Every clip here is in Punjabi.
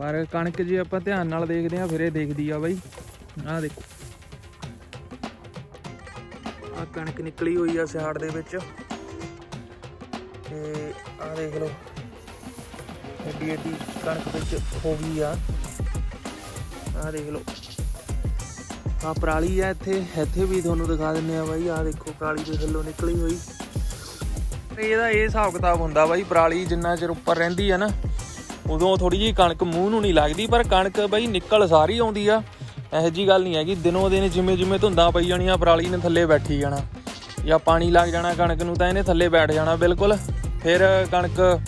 ਪਰ ਕਣਕ ਜੇ ਆਪਾਂ ਧਿਆਨ ਨਾਲ ਦੇਖਦੇ ਆ ਫਿਰ ਇਹ ਦੇਖਦੀ ਆ ਬਾਈ। ਆਹ ਦੇਖੋ। ਆ ਕਣਕ ਨਿਕਲੀ ਹੋਈ ਆ ਸਿਆੜ ਦੇ ਵਿੱਚ। ਤੇ ਆਹ ਦੇਖ ਲਓ, ਐਡੀ ਐਡੀ ਕਣਕ ਵਿੱਚ ਹੋ ਗਈ ਆ। ਆਹ ਦੇਖ ਲਓ। ਆ ਪਰਾਲੀ ਆ ਇੱਥੇ। ਇੱਥੇ ਵੀ ਤੁਹਾਨੂੰ ਦਿਖਾ ਦਿੰਨੇ ਆ ਬਾਈ। ਆਹ ਦੇਖੋ, ਪਰਾਲੀ ਦੇ ਥੱਲੋਂ ਨਿਕਲੀ ਹੋਈ। ਤੇ ਇਹਦਾ ਇਹ ਹਿਸਾਬ ਕਿਤਾਬ ਹੁੰਦਾ ਬਾਈ, ਪਰਾਲੀ ਜਿੰਨਾ ਚਿਰ ਉੱਪਰ ਰਹਿੰਦੀ ਆ ਨਾ ਉਦੋਂ ਥੋੜੀ ਜਿਹੀ ਕਣਕ ਮੂੰਹ ਨੂੰ ਨਹੀਂ ਲੱਗਦੀ, ਪਰ ਕਣਕ ਬਈ ਨਿਕਲ ਸਾਰੀ ਆਉਂਦੀ ਆ। ਇਹੋ ਜੀ ਗੱਲ ਨਹੀਂ ਹੈਗੀ। ਦਿਨੋਂ ਦਿਨ ਜਿਵੇਂ ਜਿਵੇਂ ਧੁੰਦਾਂ ਪਈ ਜਾਣੀਆਂ, ਪਰਾਲੀ ਨੇ ਥੱਲੇ ਬੈਠੀ ਜਾਣਾ। ਜਾਂ ਪਾਣੀ ਲੱਗ ਜਾਣਾ ਕਣਕ ਨੂੰ ਤਾਂ ਇਹਨੇ ਥੱਲੇ ਬੈਠ ਜਾਣਾ, ਬਿਲਕੁਲ। ਫਿਰ ਕਣਕ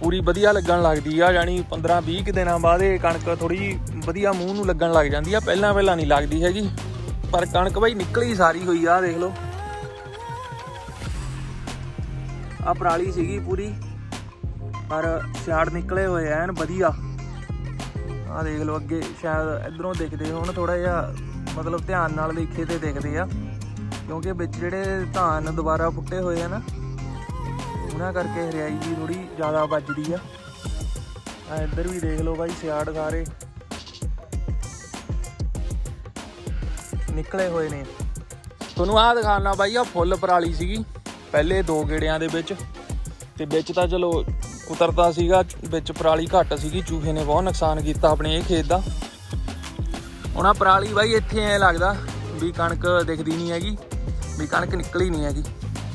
ਪੂਰੀ ਵਧੀਆ ਲੱਗਣ ਲੱਗਦੀ ਆ, ਯਾਨੀ 15 20 ਕੁ ਦਿਨਾਂ ਬਾਅਦ ਇਹ ਕਣਕ ਥੋੜੀ ਵਧੀਆ ਮੂੰਹ ਨੂੰ ਲੱਗਣ ਲੱਗ ਜਾਂਦੀ ਆ। ਪਹਿਲਾਂ ਪਹਿਲਾਂ ਨਹੀਂ ਲੱਗਦੀ ਹੈਗੀ। ਪਰ ਕਣਕ ਬਾਈ ਨਿਕਲੀ ਸਾਰੀ ਹੋਈ ਆ ਦੇਖ ਲਓ। ਆ ਪਰਾਲੀ ਸੀਗੀ ਪੂਰੀ। ਪਰ ਸਿਆੜ ਨਿਕਲੇ ਹੋਏ ਐਨ, ਵਧੀਆ। ਆ ਦੇਖ ਲਓ ਅੱਗੇ, ਸ਼ਾਇਦ ਇਧਰੋਂ ਦਿਖਦੇ ਹੋਣ ਥੋੜਾ ਜਿਹਾ ਮਤਲਬ ਧਿਆਨ ਨਾਲ ਦੇਖੇ ਤੇ ਦਿਖਦੇ ਆ। ਕਿਉਂਕਿ ਵਿੱਚ ਜਿਹੜੇ ਧਾਨ ਦੁਬਾਰਾ ਪੁੱਟੇ ਹੋਏ ਆ ਨਾ, ਉਹਨਾਂ ਕਰਕੇ ਹਰਿਆਈ ਜੀ ਥੋੜੀ ਜ਼ਿਆਦਾ ਵੱਜਦੀ ਆ। ਆ ਇੱਧਰ ਵੀ ਦੇਖ ਲਓ ਬਾਈ, ਸਿਆੜ ਸਾਰੇ ਨਿਕਲੇ ਹੋਏ ਨੇ। ਤੁਹਾਨੂੰ ਆਹ ਦਿਖਾਣਾ ਬਾਈ ਆ ਫੁੱਲ ਪਰਾਲੀ ਸੀਗੀ, ਪਹਿਲੇ ਦੋ ਗੇੜਿਆਂ ਦੇ ਵਿੱਚ। ਤੇ ਵਿੱਚ ਤਾਂ ਚਲੋ ਉਤਰਦਾ ਸੀਗਾ, ਵਿੱਚ ਪਰਾਲੀ ਘੱਟ ਸੀਗੀ, ਚੂਹੇ ਨੇ ਬਹੁਤ ਨੁਕਸਾਨ ਕੀਤਾ ਆਪਣੇ ਇਹ ਖੇਤ ਦਾ। ਹੁਣ ਆ ਪਰਾਲੀ ਬਾਈ ਇੱਥੇ ਐ ਲੱਗਦਾ ਵੀ ਕਣਕ ਦਿਖਦੀ ਨਹੀਂ ਹੈਗੀ, ਵੀ ਕਣਕ ਨਿਕਲੀ ਨਹੀਂ ਹੈਗੀ।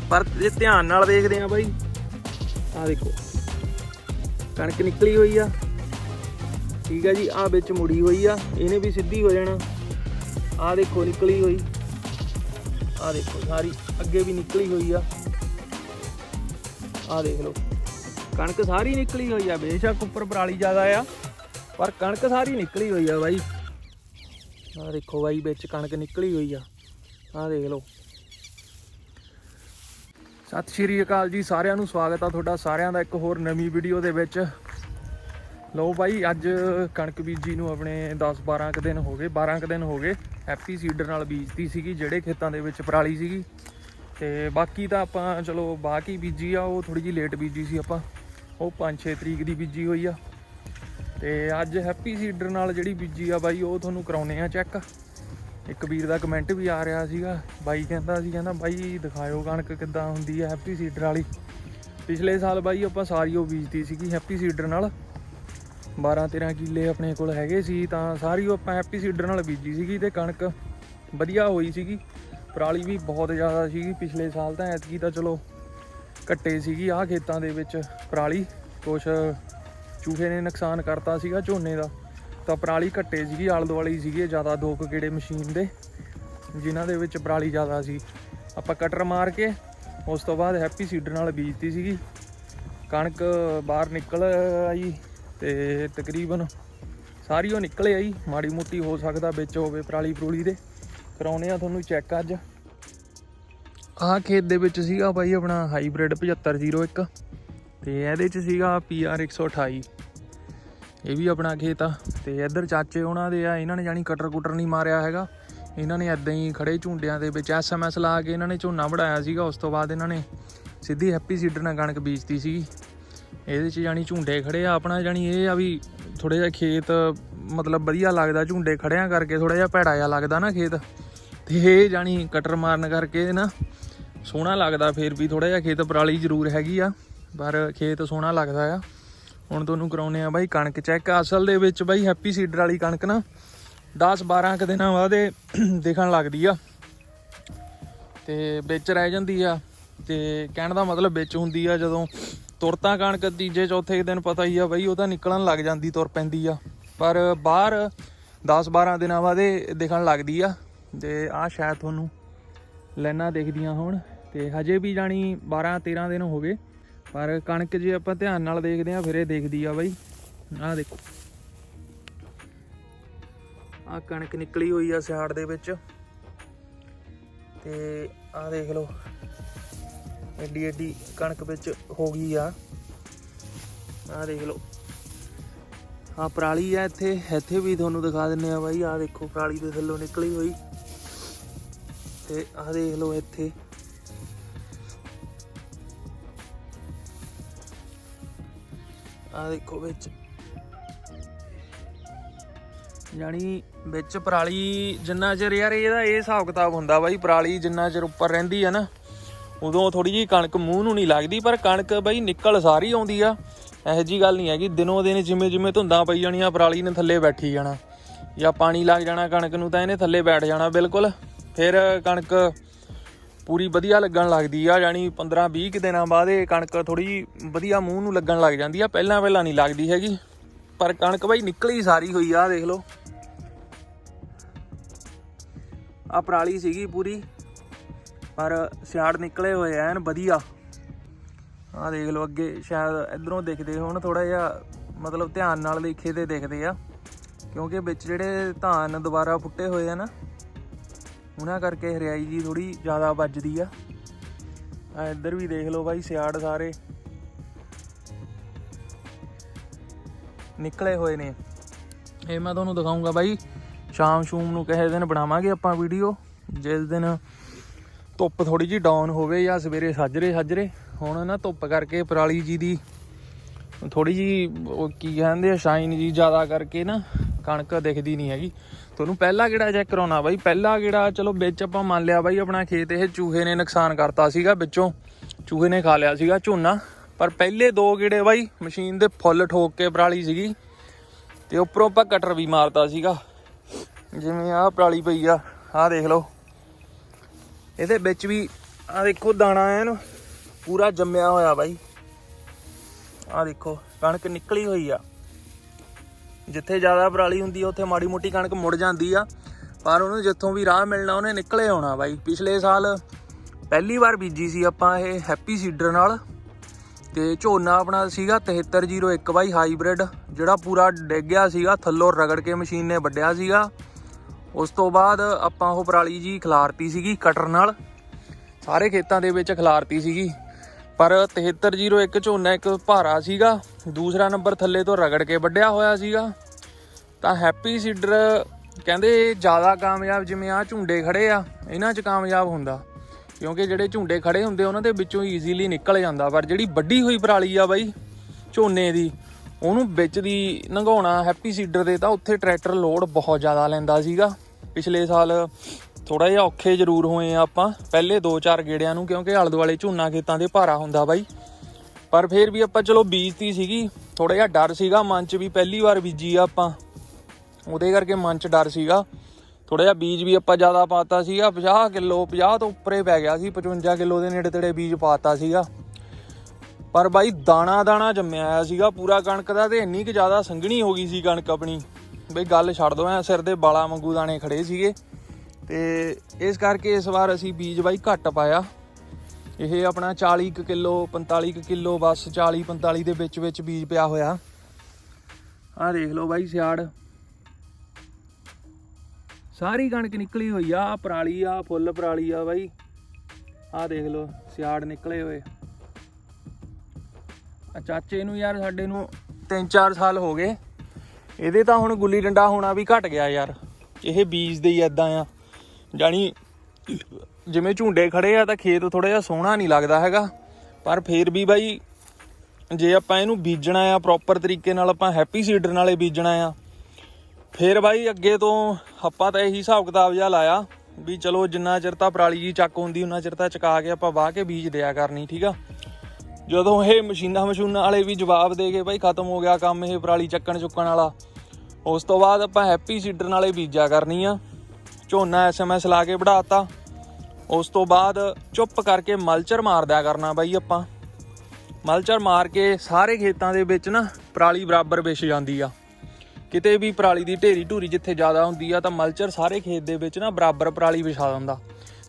ਪਰ ਜੇ ਧਿਆਨ ਨਾਲ ਦੇਖਦੇ ਆ ਬਾਈ। ਆ ਦੇਖੋ, ਕਣਕ ਨਿਕਲੀ ਹੋਈ ਆ। ਠੀਕ ਆ ਜੀ ਆ ਵਿੱਚ ਮੁੜੀ ਹੋਈ ਆ, ਇਹਨੇ ਵੀ ਸਿੱਧੀ ਹੋ ਜਾਣਾ। ਆ ਦੇਖੋ, ਨਿਕਲੀ ਹੋਈ। ਆ ਦੇਖੋ, ਸਾਰੀ ਅੱਗੇ ਵੀ ਨਿਕਲੀ ਹੋਈ ਆ। ਆ ਦੇਖ ਲਓ। ਕਣਕ ਸਾਰੀ ਨਿਕਲੀ ਹੋਈ ਆ, ਬੇਸ਼ੱਕ ਉੱਪਰ ਪਰਾਲੀ ਜ਼ਿਆਦਾ ਆ, ਪਰ ਕਣਕ ਸਾਰੀ ਨਿਕਲੀ ਹੋਈ ਆ ਬਾਈ। ਆ ਦੇਖੋ ਬਾਈ, ਵਿੱਚ ਕਣਕ ਨਿਕਲੀ ਹੋਈ ਆ। ਆ ਦੇਖ ਲਓ। ਸਤਿ ਸ਼੍ਰੀ ਅਕਾਲ ਜੀ, ਸਾਰਿਆਂ ਨੂੰ ਸਵਾਗਤ ਆ ਤੁਹਾਡਾ, ਸਾਰਿਆਂ ਦਾ ਇੱਕ ਹੋਰ ਨਵੀਂ ਵੀਡੀਓ ਦੇ ਵਿੱਚ। ਲਓ ਬਾਈ, ਅੱਜ ਕਣਕ ਬੀਜੀ ਨੂੰ ਆਪਣੇ 10 12 ਕ ਦਿਨ ਹੋ ਗਏ 12 ਕ ਦਿਨ ਹੋ ਗਏ, ਐਪੀ ਸੀਡਰ ਨਾਲ ਬੀਜਤੀ ਸੀਗੀ, ਜਿਹੜੇ ਖੇਤਾਂ ਦੇ ਵਿੱਚ ਪਰਾਲੀ ਸੀਗੀ। ਤੇ ਬਾਕੀ ਤਾਂ ਆਪਾਂ, ਚਲੋ ਬਾਕੀ ਬੀਜੀ ਆ, ਉਹ ਥੋੜੀ ਜਿਹੀ ਲੇਟ ਬੀਜੀ ਸੀ ਆਪਾਂ। ਉਹ 5-6 ਤਰੀਕ ਦੀ ਬੀਜੀ ਹੋਈ ਆ। ਤੇ ਅੱਜ ਹੈਪੀ ਸੀਡਰ ਨਾਲ ਜਿਹੜੀ ਬੀਜੀ ਆ ਬਾਈ, ਉਹ ਤੁਹਾਨੂੰ ਕਰਾਉਨੇ ਆ ਚੈੱਕ। ਇੱਕ ਵੀਰ ਦਾ ਕਮੈਂਟ ਵੀ ਆ ਰਿਹਾ ਸੀਗਾ। ਬਾਈ ਕਹਿੰਦਾ ਸੀ, ਕਹਿੰਦਾ ਬਾਈ ਦਿਖਾਇਓ ਕਣਕ ਕਿੱਦਾਂ ਹੁੰਦੀ ਆ ਹੈਪੀ ਸੀਡਰ ਵਾਲੀ। ਪਿਛਲੇ ਸਾਲ ਬਾਈ ਆਪਾਂ ਸਾਰੀ ਉਹ ਬੀਜਤੀ ਸੀਗੀ ਹੈਪੀ ਸੀਡਰ ਨਾਲ। 12 13 ਕਿੱਲੇ ਆਪਣੇ ਕੋਲ ਹੈਗੇ ਸੀ, ਤਾਂ ਸਾਰੀ ਉਹ ਆਪਾਂ ਹੈਪੀ ਸੀਡਰ ਨਾਲ ਬੀਜੀ ਸੀਗੀ ਤੇ ਕਣਕ ਵਧੀਆ ਹੋਈ ਸੀਗੀ। ਪਰਾਲੀ ਵੀ ਬਹੁਤ ਜ਼ਿਆਦਾ ਸੀਗੀ ਪਿਛਲੇ ਸਾਲ ਤਾਂ ਐਤਕੀ ਤਾਂ ਚਲੋ ਘੱਟੇ ਸੀਗੀ ਆਹ ਖੇਤਾਂ ਦੇ ਵਿੱਚ ਪਰਾਲੀ, ਕੁਛ ਚੂਹੇ ਨੇ ਨੁਕਸਾਨ ਕਰਤਾ ਸੀਗਾ ਝੋਨੇ ਦਾ। ਤਾਂ ਪਰਾਲੀ ਘੱਟੇ ਸੀਗੀ ਆਲ ਦੁਆਲੇ ਸੀਗੇ, ਜ਼ਿਆਦਾ ਦੋ ਕੁ ਗੇੜੇ ਮਸ਼ੀਨ ਦੇ, ਜਿਨ੍ਹਾਂ ਦੇ ਵਿੱਚ ਪਰਾਲੀ ਜ਼ਿਆਦਾ ਸੀ। ਆਪਾਂ ਕਟਰ ਮਾਰ ਕੇ ਉਸ ਤੋਂ ਬਾਅਦ ਹੈਪੀ ਸੀਡਰ ਨਾਲ ਬੀਜਤੀ ਸੀਗੀ। ਕਣਕ ਬਾਹਰ ਨਿਕਲ ਆਈ ਤੇ ਤਕਰੀਬਨ ਸਾਰੀ ਉਹ ਨਿਕਲੇ ਆਈ। ਮਾੜੀ ਮੋਟੀ ਹੋ ਸਕਦਾ ਵਿੱਚ ਹੋਵੇ ਪਰਾਲੀ ਪਰੂਲੀ ਦੇ। ਕਰਾਉਨੇ ਆ ਤੁਹਾਨੂੰ ਚੈੱਕ ਅੱਜ। ਆਹ ਖੇਤ ਦੇ ਵਿੱਚ ਸੀਗਾ ਬਾਈ ਆਪਣਾ ਹਾਈਬ੍ਰਿਡ 7501 ਤੇ ਇਹਦੇ ਚ ਸੀਗਾ PR 128 ਇਹ ਵੀ ਆਪਣਾ ਖੇਤ ਆ ਤੇ ਇੱਧਰ ਚਾਚੇ ਉਹਨਾਂ ਦੇ ਆ, ਇਹਨਾਂ ਨੇ ਜਾਨੀ ਕਟਰ ਕੁਟਰ ਨਹੀਂ ਮਾਰਿਆ ਹੈਗਾ। ਇਹਨਾਂ ਨੇ ਐਦਾਂ ਹੀ ਖੜੇ ਝੁੰਡਿਆਂ ਦੇ ਵਿੱਚ ਐਸਐਮਐਸ ਲਾ ਕੇ ਇਹਨਾਂ ਨੇ ਝੋਨਾ ਵੜਾਇਆ ਸੀਗਾ, ਉਸ ਤੋਂ ਬਾਅਦ ਇਹਨਾਂ ਨੇ ਸਿੱਧੀ ਹੈਪੀ ਸੀਡਰ ਨਾਲ ਕਣਕ ਬੀਜਤੀ ਸੀਗੀ। ਇਹਦੇ ਚ ਜਾਨੀ ਝੁੰਡੇ ਖੜੇ ਆ, ਆਪਣਾ ਜਾਨੀ ਇਹ ਆ ਵੀ ਥੋੜੇ ਜਿਹਾ ਖੇਤ ਮਤਲਬ ਵਧੀਆ ਲੱਗਦਾ, ਝੁੰਡੇ ਖੜਿਆਂ ਕਰਕੇ ਥੋੜਾ ਜਿਹਾ ਭੈੜਾ ਜਿਹਾ ਲੱਗਦਾ ਨਾ ਖੇਤ। ਤੇ ਇਹ ਜਾਨੀ ਕਟਰ ਮਾਰਨ ਕਰਕੇ ਨਾ ਸੋਹਣਾ ਲੱਗਦਾ, ਫੇਰ ਵੀ ਥੋੜਾ ਜਿਹਾ ਖੇਤ ਪਰਾਲੀ ਜ਼ਰੂਰ ਹੈਗੀ ਆ, ਪਰ ਖੇਤ ਸੋਹਣਾ ਲੱਗਦਾ ਆ। ਹੁਣ ਤੁਹਾਨੂੰ ਕਰਾਉਨੇ ਆ ਬਾਈ ਕਣਕ ਚੈੱਕ ਅਸਲ ਦੇ ਵਿੱਚ ਬਾਈ ਹੈਪੀ ਸੀਡਰ ਵਾਲੀ ਕਣਕ ਨਾ 10 12 ਕ ਦਿਨਾਂ ਬਾਅਦ ਦੇਖਣ ਲੱਗਦੀ ਆ। ਤੇ ਵਿੱਚ ਰਹਿ ਜਾਂਦੀ ਆ, ਤੇ ਕਹਿਣ ਦਾ ਮਤਲਬ ਵਿੱਚ ਹੁੰਦੀ ਆ ਜਦੋਂ ਤੁਰਤਾ ਕਣਕ ਤੀਜੇ, ਚੌਥੇ ਦਿਨ ਪਤਾ ਹੀ ਆ ਬਾਈ ਉਹ ਤਾਂ ਨਿਕਲਣ ਲੱਗ ਜਾਂਦੀ, ਤੁਰ ਪੈਂਦੀ ਆ। ਪਰ ਬਾਹਰ 10 12 ਦਿਨਾਂ ਬਾਅਦ ਇਹ ਦਿਖਣ ਲੱਗਦੀ ਆ। ਤੇ ਆ ਸ਼ਾਇਦ ਤੁਹਾਨੂੰ ਲੈਣਾ ਦੇਖਦੀਆਂ ਹੋਣ। ਤੇ ਹਜੇ ਵੀ ਜਾਣੀ 12 13 ਦਿਨ ਹੋ ਗਏ। ਪਰ ਕਣਕ ਜੇ ਆਪਾਂ ਧਿਆਨ ਨਾਲ ਦੇਖਦੇ ਆ ਫਿਰ ਇਹ ਦੇਖਦੀ ਆ ਬਾਈ। ਆਹ ਦੇਖੋ। ਆ ਕਣਕ ਨਿਕਲੀ ਹੋਈ ਆ ਸਿਆੜ ਦੇ ਵਿੱਚ। ਤੇ ਆਹ ਦੇਖ ਲਓ, ਐਡੀ ਐਡੀ ਕਣਕ ਵਿੱਚ ਹੋ ਗਈ ਆ। ਆਹ ਦੇਖ ਲਓ। ਆ ਪਰਾਲੀ ਆ ਇੱਥੇ ਇੱਥੇ ਵੀ ਤੁਹਾਨੂੰ ਦਿਖਾ ਦਿੰਨੇ ਆ ਬਾਈ। ਆਹ ਦੇਖੋ, ਪਰਾਲੀ ਦੇ ਥੱਲੋਂ ਨਿਕਲੀ ਹੋਈ। ਤੇ ਆਹ ਦੇਖ ਲਓ ਇੱਥੇ। ਆਹ ਦੇਖੋ ਵਿੱਚ। ਜਾਣੀ ਵਿੱਚ ਪਰਾਲੀ ਜਿੰਨਾ ਚਿਰ ਯਾਰ ਇਹਦਾ ਇਹ ਹਿਸਾਬ ਕਿਤਾਬ ਹੁੰਦਾ ਬਾਈ, ਪਰਾਲੀ ਜਿੰਨਾ ਚਿਰ ਉੱਪਰ ਰਹਿੰਦੀ ਆ ਨਾ, ਉਦੋਂ ਥੋੜੀ ਜਿਹੀ ਕਣਕ ਮੂੰਹ ਨੂੰ ਨਹੀਂ ਲੱਗਦੀ, ਪਰ ਕਣਕ ਬਾਈ ਨਿਕਲ ਸਾਰੀ ਆਉਂਦੀ ਆ। ਇਹੋ ਜੀ ਗੱਲ ਨਹੀਂ ਹੈਗੀ, ਦਿਨੋਂ ਦਿਨ ਜਿਵੇਂ ਜਿਵੇਂ ਧੁੰਦਾਂ ਪਈ ਜਾਣੀਆਂ, ਪਰਾਲੀ ਨੇ ਥੱਲੇ ਬੈਠੀ ਜਾਣਾ। ਜਾਂ ਪਾਣੀ ਲੱਗ ਜਾਣਾ ਕਣਕ ਨੂੰ ਤਾਂ ਇਹਨੇ ਥੱਲੇ ਬੈਠ ਜਾਣਾ, ਬਿਲਕੁਲ। ਫਿਰ ਕਣਕ ਪੂਰੀ ਵਧੀਆ ਲੱਗਣ ਲੱਗਦੀ ਆ, ਯਾਨੀ 15 20 ਕੁ ਦਿਨਾਂ ਬਾਅਦ ਇਹ ਕਣਕ ਥੋੜੀ ਵਧੀਆ ਮੂੰਹ ਨੂੰ ਲੱਗਣ ਲੱਗ ਜਾਂਦੀ ਆ। ਪਹਿਲਾਂ ਪਹਿਲਾਂ ਨਹੀਂ ਲੱਗਦੀ ਹੈਗੀ, ਪਰ ਕਣਕ ਬਾਈ ਨਿਕਲੀ ਸਾਰੀ ਹੋਈ ਆ ਦੇਖ ਲਓ। ਆ ਪਰਾਲੀ ਸੀਗੀ ਪੂਰੀ, ਪਰ ਸਿਆੜ ਨਿਕਲੇ ਹੋਏ ਐਨ ਵਧੀਆ। ਆ ਦੇਖ ਲਓ ਅੱਗੇ, ਸ਼ਾਇਦ ਇਧਰੋਂ ਦਿਖਦੇ ਹੋਣ ਥੋੜਾ ਜਿਹਾ, ਮਤਲਬ ਧਿਆਨ ਨਾਲ ਦੇਖੇ ਤੇ ਦਿਖਦੇ ਆ। ਕਿਉਂਕਿ ਵਿੱਚ ਜਿਹੜੇ ਧਾਨ ਦੁਬਾਰਾ ਫੁੱਟੇ ਹੋਏ ਆ ਨਾ ਉਹਨਾਂ ਕਰਕੇ ਹਰਿਆਈ ਜੀ ਥੋੜੀ ਜ਼ਿਆਦਾ ਵੱਜਦੀ ਆ। ਆ ਇੱਧਰ ਵੀ ਦੇਖ ਲਓ ਬਾਈ, ਸਿਆੜ ਸਾਰੇ ਨਿਕਲੇ ਹੋਏ ਨੇ। ਇਹ ਮੈਂ ਤੁਹਾਨੂੰ ਦਿਖਾਉਂਗਾ ਬਾਈ, ਸ਼ਾਮ ਸ਼ੂਮ ਨੂੰ ਕਿਸੇ ਦਿਨ ਬਣਾਵਾਂਗੇ ਆਪਾਂ ਵੀਡੀਓ। ਜਿਸ ਦਿਨ ਧੁੱਪ ਥੋੜੀ ਜੀ ਡਾਊਨ ਹੋਵੇ ਜਾਂ ਸਵੇਰੇ ਸਾਜਰੇ ਸਾਜਰੇ, ਹੁਣ ਨਾ ਧੁੱਪ ਕਰਕੇ ਪਰਾਲੀ ਜੀ ਦੀ ਥੋੜੀ ਜੀ ਉਹ ਕੀ ਕਹਿੰਦੇ ਆ ਸ਼ਾਈਨ ਜੀ ਜ਼ਿਆਦਾ ਕਰਕੇ ਨਾ ਕਣਕ ਦਿਖਦੀ ਨਹੀਂ ਹੈਗੀ। ਤੁਹਾਨੂੰ ਪਹਿਲਾ ਕਿਹੜਾ ਚੈੱਕ ਕਰਾਉਣਾ ਬਾਈ? ਪਹਿਲਾ ਕਿਹੜਾ, ਚਲੋ ਵਿੱਚ ਆਪਾਂ ਮੰਨ ਲਿਆ ਬਾਈ, ਆਪਣਾ ਖੇਤ ਇਹ ਚੂਹੇ ਨੇ ਨੁਕਸਾਨ ਕਰਤਾ ਸੀਗਾ ਵਿੱਚੋਂ। ਚੂਹੇ ਨੇ ਖਾ ਲਿਆ ਸੀਗਾ ਝੋਨਾ। ਪਰ ਪਹਿਲੇ ਦੋ ਕਿਹੜੇ ਬਾਈ? ਮਸ਼ੀਨ ਦੇ ਫੁੱਲ ਠੋਕ ਕੇ ਪਰਾਲੀ ਸੀਗੀ। ਤੇ ਉੱਪਰੋਂ ਆਪਾਂ ਕਟਰ ਵੀ ਮਾਰਤਾ ਸੀਗਾ। ਜਿਵੇਂ ਆਹ ਪਰਾਲੀ ਪਈ ਆ, ਆਹ ਦੇਖ ਲਓ। ਇਹਦੇ ਵਿੱਚ ਵੀ ਆਹ ਦੇਖੋ ਦਾਣਾ ਐਨ, ਪੂਰਾ ਜੰਮਿਆ ਹੋਇਆ ਬਾਈ। ਆਹ ਦੇਖੋ, ਕਣਕ ਨਿਕਲੀ ਹੋਈ ਆ। ਜਿੱਥੇ ਜ਼ਿਆਦਾ ਪਰਾਲੀ ਹੁੰਦੀ ਆ, ਉੱਥੇ ਮਾੜੀ ਮੋਟੀ ਕਣਕ ਮੁੜ ਜਾਂਦੀ ਆ। ਪਰ ਉਹਨੂੰ ਜਿੱਥੋਂ ਵੀ ਰਾਹ ਮਿਲਣਾ, ਉਹਨੇ ਨਿਕਲੇ ਆਉਣਾ ਬਾਈ। ਪਿਛਲੇ ਸਾਲ ਪਹਿਲੀ ਵਾਰ ਬੀਜੀ ਸੀ ਆਪਾਂ ਇਹ ਹੈਪੀ ਸੀਡਰ ਨਾਲ। ਤੇ ਝੋਨਾ ਆਪਣਾ ਸੀਗਾ 7301 ਬਾਈ, ਹਾਈਬ੍ਰਿਡ, ਜਿਹੜਾ ਪੂਰਾ ਡਿੱਗ ਗਿਆ ਸੀਗਾ, ਥੱਲੋਂ ਰਗੜ ਕੇ ਮਸ਼ੀਨ ਨੇ ਵੱਢਿਆ ਸੀਗਾ। ਉਸ ਤੋਂ ਬਾਅਦ ਆਪਾਂ ਉਹ ਪਰਾਲੀ ਜੀ ਖਿਲਾਰਤੀ ਸੀਗੀ ਕਟਰ ਨਾਲ। ਸਾਰੇ ਖੇਤਾਂ ਦੇ ਵਿੱਚ ਖਿਲਾਰਤੀ ਸੀਗੀ। ਪਰ 7301 ਝੋਨਾ ਇੱਕ ਭਾਰਾ ਸੀਗਾ। ਦੂਸਰਾ ਨੰਬਰ ਥੱਲੇ ਤੋਂ ਰਗੜ ਕੇ ਵੱਢਿਆ ਹੋਇਆ ਸੀਗਾ। ਤਾਂ ਹੈਪੀ ਸੀਡਰ ਕਹਿੰਦੇ ਜ਼ਿਆਦਾ ਕਾਮਯਾਬ ਜਿਵੇਂ ਆ ਝੁੰਡੇ ਖੜੇ ਆ, ਇਹਨਾਂ 'ਚ ਕਾਮਯਾਬ ਹੁੰਦਾ। ਕਿਉਂਕਿ ਜਿਹੜੇ ਝੁੰਡੇ ਖੜੇ ਹੁੰਦੇ, ਉਹਨਾਂ ਦੇ ਵਿੱਚੋਂ ਈਜ਼ੀਲੀ ਨਿਕਲ ਜਾਂਦਾ। ਪਰ ਜਿਹੜੀ ਵੱਡੀ ਹੋਈ ਪਰਾਲੀ ਆ ਬਾਈ, ਝੋਨੇ ਦੀ, ਉਹਨੂੰ ਵਿੱਚ ਦੀ ਲੰਘਾਉਣਾ ਹੈਪੀ ਸੀਡਰ ਦੇ ਤਾਂ ਉੱਥੇ ਟਰੈਕਟਰ ਲੋਡ ਬਹੁਤ ਜ਼ਿਆਦਾ ਲੈਂਦਾ ਸੀਗਾ। ਪਿਛਲੇ ਸਾਲ ਥੋੜਾ ਜਿਹਾ ਔਖੇ ਜ਼ਰੂਰ ਹੋਏ ਆ ਆਪਾਂ। ਪਹਿਲੇ 2-4 ਗੇੜਿਆਂ ਨੂੰ, ਕਿਉਂਕਿ ਆਲੇ ਦੁਆਲੇ ਝੋਨਾ ਖੇਤਾਂ ਦੇ ਭਾਰਾ ਹੁੰਦਾ ਬਾਈ। ਪਰ ਫਿਰ ਵੀ ਆਪਾਂ ਚਲੋ ਬੀਜਤੀ ਸੀਗੀ। ਥੋੜਾ ਜਿਹਾ ਡਰ ਸੀਗਾ ਮਨ 'ਚ ਵੀ ਪਹਿਲੀ ਵਾਰ ਬੀਜੀ ਆ ਆਪਾਂ। ਉਹਦੇ ਕਰਕੇ ਮਨ 'ਚ ਡਰ ਸੀਗਾ। ਥੋੜਾ ਜਿਹਾ ਬੀਜ ਵੀ ਆਪਾਂ ਜ਼ਿਆਦਾ ਪਾਤਾ ਸੀਗਾ। 50 ਕਿਲੋ 50 ਤੋਂ ਉੱਪਰੇ ਪੈ ਗਿਆ ਸੀ 55 ਕਿਲੋ ਦੇ ਨੇੜੇ ਤੇੜੇ ਬੀਜ ਪਾਤਾ ਸੀਗਾ। ਪਰ ਬਾਈ ਦਾਣਾ ਦਾਣਾ ਜੰਮਿਆ ਆਇਆ ਸੀਗਾ। ਪੂਰਾ ਕਣਕ ਦਾ ਤੇ ਇੰਨੀ ਕਿ ਜ਼ਿਆਦਾ ਸੰਘਣੀ ਹੋ ਗਈ ਸੀ ਕਣਕ ਆਪਣੀ। ਬਈ ਗੱਲ ਛੱਡ ਦੋ, ਐ ਸਿਰ ਦੇ ਬਾਲਾ ਵਾਂਗੂ ਦਾਣੇ ਖੜੇ ਸੀਗੇ। ਤੇ ਇਸ ਕਰਕੇ ਇਸ ਵਾਰ ਅਸੀਂ ਬੀਜ ਬਾਈ ਘੱਟ ਪਾਇਆ। ਇਹ ਆਪਣਾ 40 ਕੁ ਕਿਲੋ 45 ਕੁ ਕਿਲੋ, ਬਸ 40 45 ਦੇ ਵਿੱਚ ਵਿੱਚ ਬੀਜ ਪਿਆ ਹੋਇਆ। ਆਹ ਦੇਖ ਲਓ ਬਾਈ ਸਿਆੜ। ਸਾਰੀ ਕਣਕ ਨਿਕਲੀ ਹੋਈ ਆ, ਆਹ ਪਰਾਲੀ ਆ, ਫੁੱਲ ਪਰਾਲੀ ਆ ਬਾਈ। ਆਹ ਦੇਖ ਲਓ ਸਿਆੜ ਨਿਕਲੇ ਹੋਏ। ਆ ਚਾਚੇ ਨੂੰ ਯਾਰ ਸਾਡੇ ਨੂੰ 3-4 ਸਾਲ ਹੋ ਗਏ। ਇਹਦੇ ਤਾਂ ਹੁਣ ਗੁੱਲੀ ਡੰਡਾ ਹੋਣਾ ਵੀ ਘਟ ਗਿਆ ਯਾਰ। ਇਹ ਬੀਜ ਦੇ ਹੀ ਐਦਾਂ ਆ। ਜਾਣੀ ਜਿਵੇਂ ਝੁੰਡੇ ਖੜੇ ਆ ਤਾਂ ਖੇਤ ਥੋੜਾ ਜਿਹਾ ਸੋਹਣਾ ਨਹੀਂ ਲੱਗਦਾ ਹੈਗਾ, ਪਰ ਫੇਰ ਵੀ ਬਾਈ ਜੇ ਆਪਾਂ ਇਹਨੂੰ ਬੀਜਣਾ ਆ ਪ੍ਰੋਪਰ ਤਰੀਕੇ ਨਾਲ ਆਪਾਂ ਹੈਪੀ ਸੀਡਰ ਨਾਲੇ ਬੀਜਣਾ ਆ। ਫੇਰ ਬਾਈ ਅੱਗੇ ਤੋਂ ਆਪਾਂ ਤਾਂ ਇਹੀ ਹਿਸਾਬ ਕਿਤਾਬ ਜਿਹਾ ਲਾਇਆ ਵੀ ਚਲੋ ਜਿੰਨਾ ਚਿਰ ਤਾਂ ਪਰਾਲੀ ਜੀ ਚੱਕ ਹੁੰਦੀ ਉਹਨਾਂ ਚਿਰ ਤਾਂ ਚਕਾ ਕੇ ਆਪਾਂ ਵਾਹ ਕੇ ਬੀਜ ਦਿਆ ਕਰਨੀ, ਠੀਕ ਆ? ਜਦੋਂ ਇਹ ਮਸ਼ੀਨਾਂ ਮਸ਼ੂਨਾਂ ਵਾਲੇ ਵੀ ਜਵਾਬ ਦੇ ਗਏ ਬਾਈ ਖਤਮ ਹੋ ਗਿਆ ਕੰਮ ਇਹ ਪਰਾਲੀ ਚੱਕਣ ਚੁੱਕਣ ਵਾਲਾ, ਉਸ ਤੋਂ ਬਾਅਦ ਆਪਾਂ ਹੈਪੀ ਸੀਡਰ ਨਾਲੇ ਬੀਜਿਆ ਕਰਨੀ ਆ। ਝੋਨਾ ਐਸਐਮਐਸ ਲਾ ਕੇ ਵਢਾਤਾ। ਉਸ ਤੋਂ ਬਾਅਦ ਚੁੱਪ ਕਰਕੇ ਮਲਚਰ ਮਾਰ ਦਿਆ ਕਰਨਾ ਬਾਈ ਆਪਾਂ। ਮਲਚਰ ਮਾਰ ਕੇ ਸਾਰੇ ਖੇਤਾਂ ਦੇ ਵਿੱਚ ਨਾ ਪਰਾਲੀ ਬਰਾਬਰ ਵਿਛ ਜਾਂਦੀ ਆ। ਕਿਤੇ ਵੀ ਪਰਾਲੀ ਦੀ ਢੇਰੀ ਢੂਰੀ ਜਿੱਥੇ ਜ਼ਿਆਦਾ ਹੁੰਦੀ ਆ ਤਾਂ ਮਲਚਰ ਸਾਰੇ ਖੇਤ ਦੇ ਵਿੱਚ ਨਾ ਬਰਾਬਰ ਪਰਾਲੀ ਵਿਛਾ ਦਿੰਦਾ।